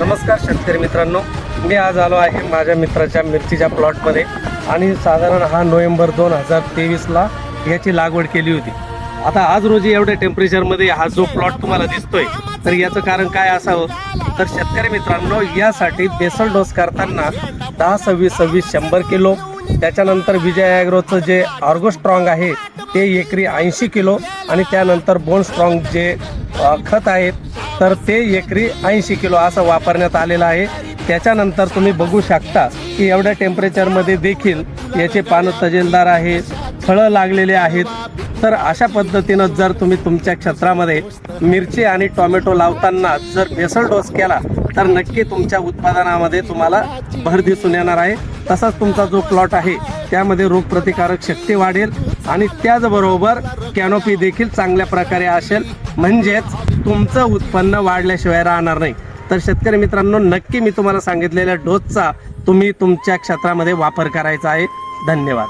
नमस्कार शेतकरी मित्रांनो. मी आज आलो आहे माझ्या मित्राच्या मिरचीच्या प्लॉटमध्ये आणि साधारण हा नोव्हेंबर दोन हजार तेवीसला याची लागवड केली होती. आता आज रोजी एवढ्या टेम्परेचरमध्ये हा जो प्लॉट तुम्हाला दिसतोय तर याचं कारण काय असावं? तर शेतकरी मित्रांनो यासाठी बेसल डोस करताना दहा सव्वीस सव्वीस शंभर किलो त्याच्यानंतर विजय ॲग्रोचं जे ऑर्गो स्ट्रॉंग आहे ते एकरी ऐंशी किलो आणि त्यानंतर बोन स्ट्रॉंग जे खत आहेत तर ते एकरी ऐंशी किलो असं वापरण्यात आलेलं आहे. त्याच्यानंतर तुम्ही बघू शकता की एवढ्या टेम्परेचरमध्ये देखील याचे पानं तजेलदार आहेत फळं लागलेले आहेत. तर अशा पद्धतीनं जर तुम्ही तुमच्या क्षेत्रामध्ये मिरची आणि टोमॅटो लावताना जर भेसळ डोस केला तर नक्की तुमच्या उत्पादनामध्ये तुम्हाला भर दिसून येणार आहे. तसाच तुमचा जो प्लॉट आहे त्यामध्ये रोगप्रतिकारक शक्ती वाढेल. आणि त्याचबरोबर कॅनोपी देखील चांगल्या प्रकारे असेल. म्हणजेच तुमचं उत्पन्न वाढल्याशिवाय राहणार नाही. तर शेतकरी मित्रांनो नक्की मी तुम्हाला सांगितलेल्या डोसचा तुम्ही तुमच्या क्षेत्रामध्ये वापर करायचा आहे. धन्यवाद.